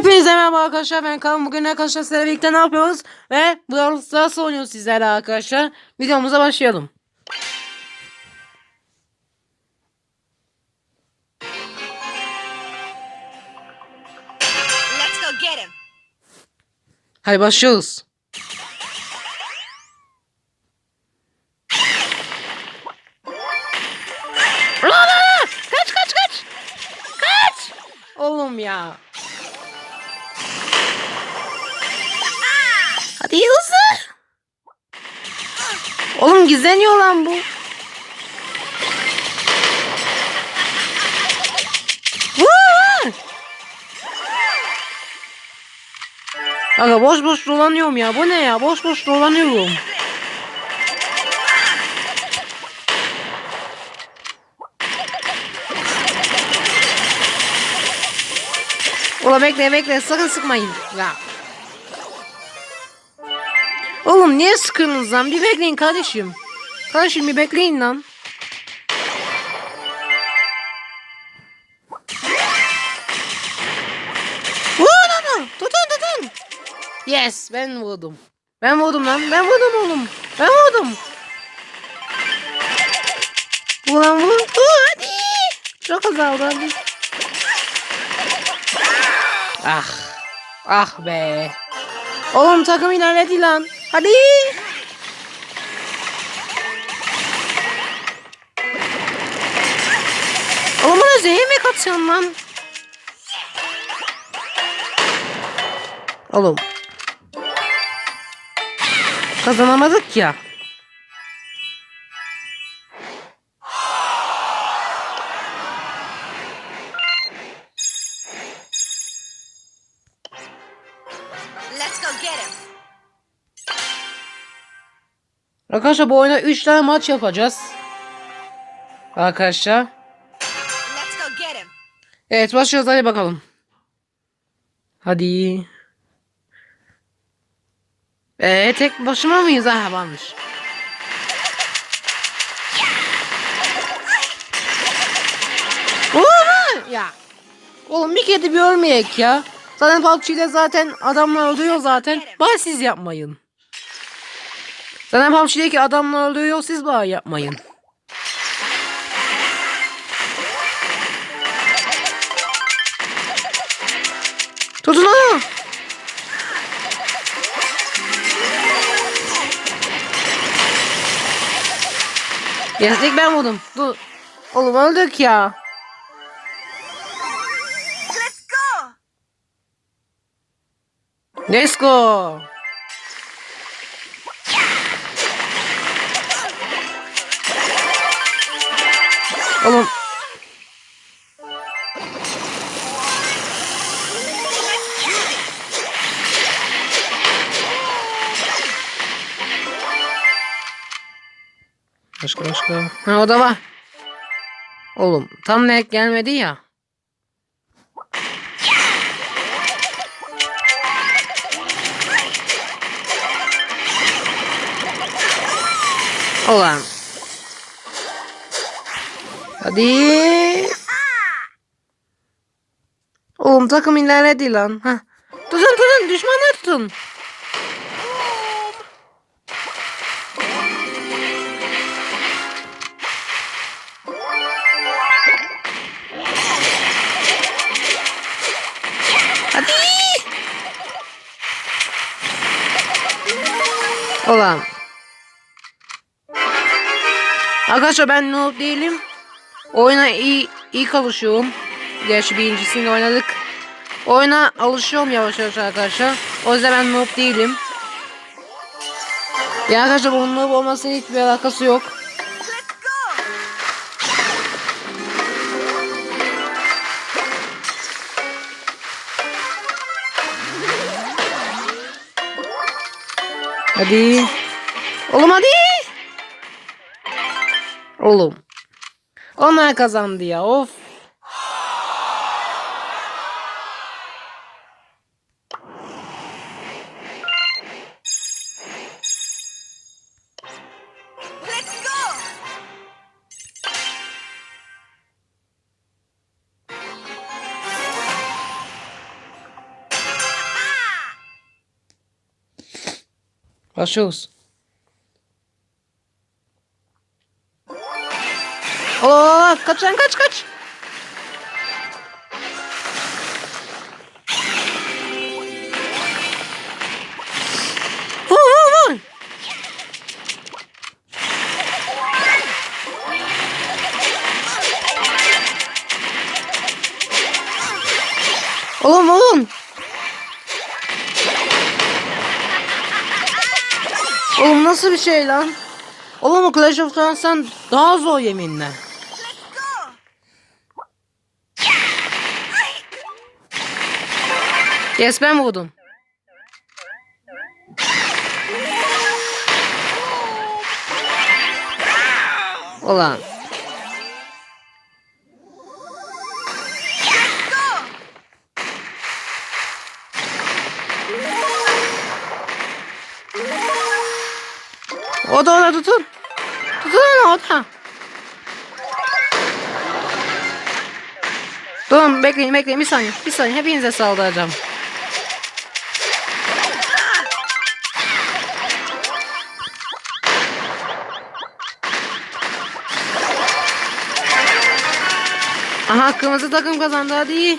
Hepinize merhaba arkadaşlar ben Kaan. Bugün arkadaşlar sizlerle birlikte ne yapıyoruz? Ve Brawl Stars oynuyoruz sizlerle arkadaşlar. Videomuza başlayalım. Let's go get him. Hadi başlıyoruz! Kaç kaç kaç! Kaç! Oğlum ya Hadi hızlı Oğlum gizleniyor lan bu! Aga boş boş dolanıyorum ya. Bu ne ya? Boş boş dolanıyorum. Ola bekle bekle sakın sıkmayın. Ya. Oğlum niye sıkıyorsunuz lan? Bir bekleyin kardeşim. Kardeşim bir bekleyin lan. Vurun. Tutun tutun. Yes ben vurdum. Ben vurdum lan. Ben vurdum oğlum. Ben vurdum. Ulan vur. Vur hadi. Çok azaldı hadi. Ah. Ah be. Oğlum takım ilerledi lan. Hadi. Oğlum bana zehir mi katıyorsun lan? Oğlum. Kazanamadık ya. Arkadaşlar bu oyuna 3 tane maç yapacağız. Arkadaşlar. Evet başlıyoruz hadi bakalım. Hadi. Ee tek başıma mıyız? Ha varmış. Ya. Oğlum bir kedi bir ölmeyek ya. Zaten PUBG'de zaten adamlar öldürüyor zaten. Bari siz yapmayın. Zaten PUBG'deki adamlar öldürüyor siz bari yapmayın. Tutun onu. Yazık ben vurdum. Dur. Oğlum öldük ya. Let's go. Let's go. Oğlum. Başka başka. Ha o da var. Oğlum tam net gelmedi ya. Ulan. Hadi. Oğlum takım ilerledi lan. Hah. Tutun tutun düşmanlar tutun. Hadi. Ulan. Arkadaşlar ben noob değilim. Oyuna iyi iyi alışıyorum. Gerçi birincisini oynadık. Oyuna alışıyorum yavaş yavaş arkadaşlar. O yüzden ben noob değilim. Ya arkadaşlar bunun noob olmasının hiçbir alakası yok. Hadi. Oğlum hadi. Oğlum. Onlar kazandı ya of. Başlıyoruz. Oo, kaç lan kaç kaç. Vur vur vur. Oğlum oğlum. Oğlum nasıl bir şey lan? Oğlum o Clash of Clans'tan daha zor yeminle. Go. Yes ben vurdum. Ulan. O da orada tutun. Tutun onu orada. Durun bekleyin bekleyin bir saniye. Bir saniye hepinize saldıracağım. Aha kırmızı takım kazandı hadi.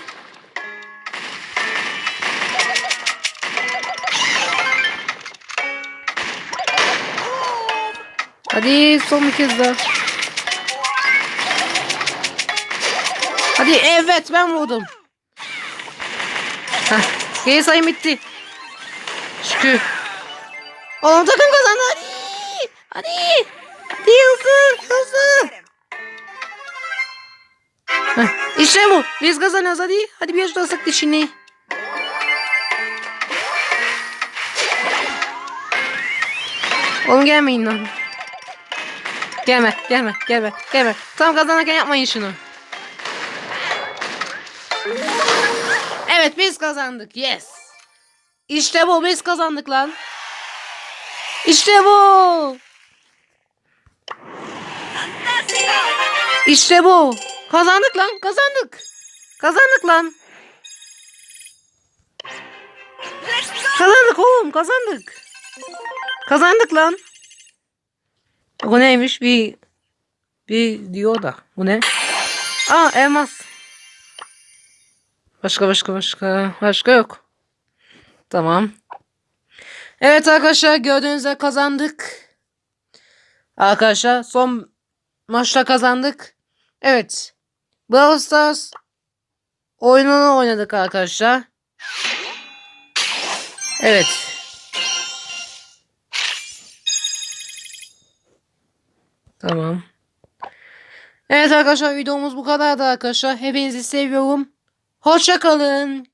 Hadi son bir kez daha. Hadi evet ben vurdum. Heh, geri sayım bitti. Şükür. Oğlum takım kazandı hadi. Hadi. Hadi hızlı hızlı. Heh, işte bu. Biz kazanıyoruz hadi. Hadi bir daha sık dişini. Oğlum gelmeyin lan. Gelme, gelme, gelme, gelme. Tam kazanırken yapmayın şunu. Evet biz kazandık. Yes. İşte bu biz kazandık lan. İşte bu. İşte bu. Kazandık lan. Kazandık. Kazandık lan. Kazandık oğlum. Kazandık. Kazandık lan. Bu neymiş? Bir bir diyor da. Bu ne? Aa elmas. Başka başka başka. Başka yok. Tamam. Evet arkadaşlar gördüğünüz üzere kazandık. Arkadaşlar son maçta kazandık. Evet. Brawl Stars oyununu oynadık arkadaşlar. Evet. Tamam. Evet arkadaşlar videomuz bu kadardı arkadaşlar. Hepinizi seviyorum. Hoşça kalın.